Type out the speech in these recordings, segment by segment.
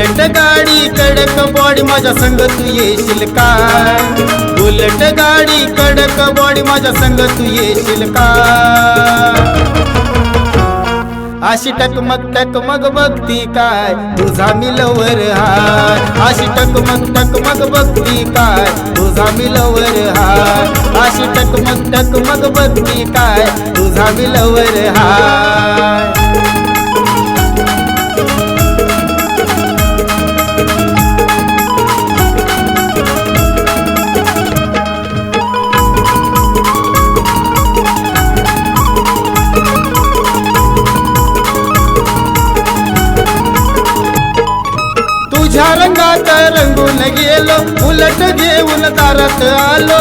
Bullet गाडी कडक body माझ्या संग तू येशील काय बुलट गाडी कडक बॉडी माझ्या संग तू येशील का? अशी टकमक मग बघती काय? तुझा मिलवर हा अशी टकमक मग बघती काय? तुझा मिलवर हा अशी टकमक मग बघती काय? तुझा मिलवर हा उलट घेऊन दारात आलो.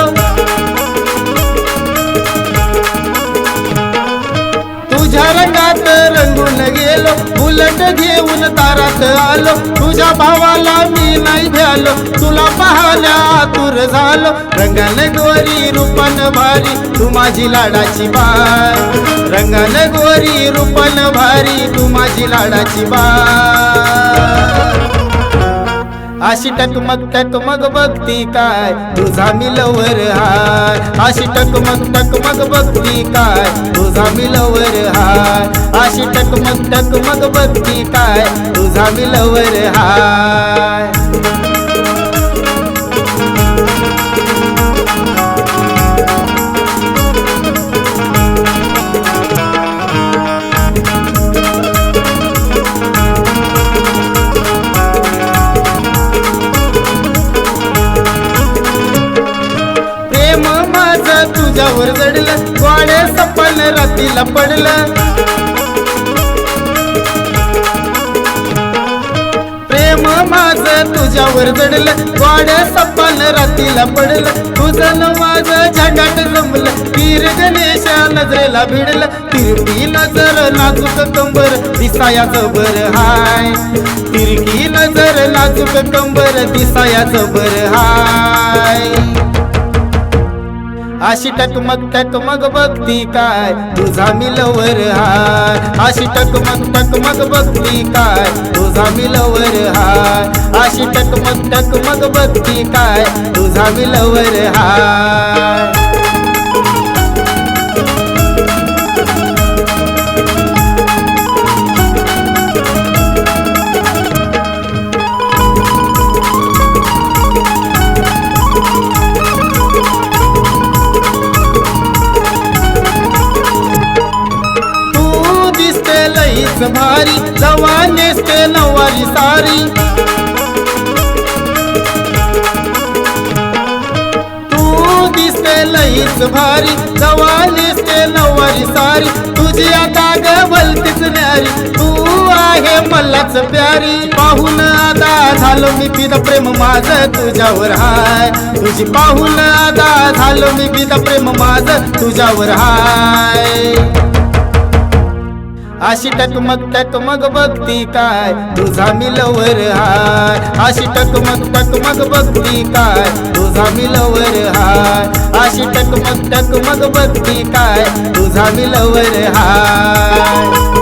तुझ्या रंगात रंगून गेलो. उलट घेऊन दारात आलो. तुझ्या भावाला मी नाही भ्यालो तुला पाहण्या आतुर झालो. रंगाने गोरी रूपन भारी तू माझी लाडाची बाय रंगाने गोरी रूपन भारी तू माझी लाडाची बाय अशी टकमक टकमक बघती काय? तुझा मिलवर हाय अशी टकमक टकमक बघती काय? तुझा मिलवर हाय अशी टकमक टकमक बघती काय? तुझा मिलवर हाय तुझ्यावर जडलं गोळे सपन रातीला पडलं. प्रेम माझं तुझ्यावर जडलं गोळे सपन रातीला पडलं. तुझं माझ माझं झगाट जमलं वीर गणेश नजरेला भिडलं. तिरकी नजर नाजूक कंबर दिसायाचं बर हाय. तिरकी नजर नाजूक कंबर दिसायाचं बर हाय. अशी टकमक टकमग बघती काय? तुझा मिलवर हाय अशी टकमक टकमग बघती काय? तुझा मिलवर हाय अशी टकमक टकमग बघती काय? तुझा मिलवर हाय भारी नेसते नवारी सारी. तू दिसते लईच भारी जवान नेसते नवारी सारी. तुझी आता गलतीच न्यारी तू आहे मलाच प्यारी. पाहून आता झालो मी पिद प्रेम माझं तुझ्यावर हाय. तुझी पाहून आता झालो मी पिद प्रेम माझं तुझ्यावर हाय. अशी टकमक टकमक बघती काय? तुझा मिलवर हाय. अशी टकमक टकमक बघती काय? तुझा मिलवर हाय. अशी टकमक टकमक बघती काय? तुझा मिलवर हाय.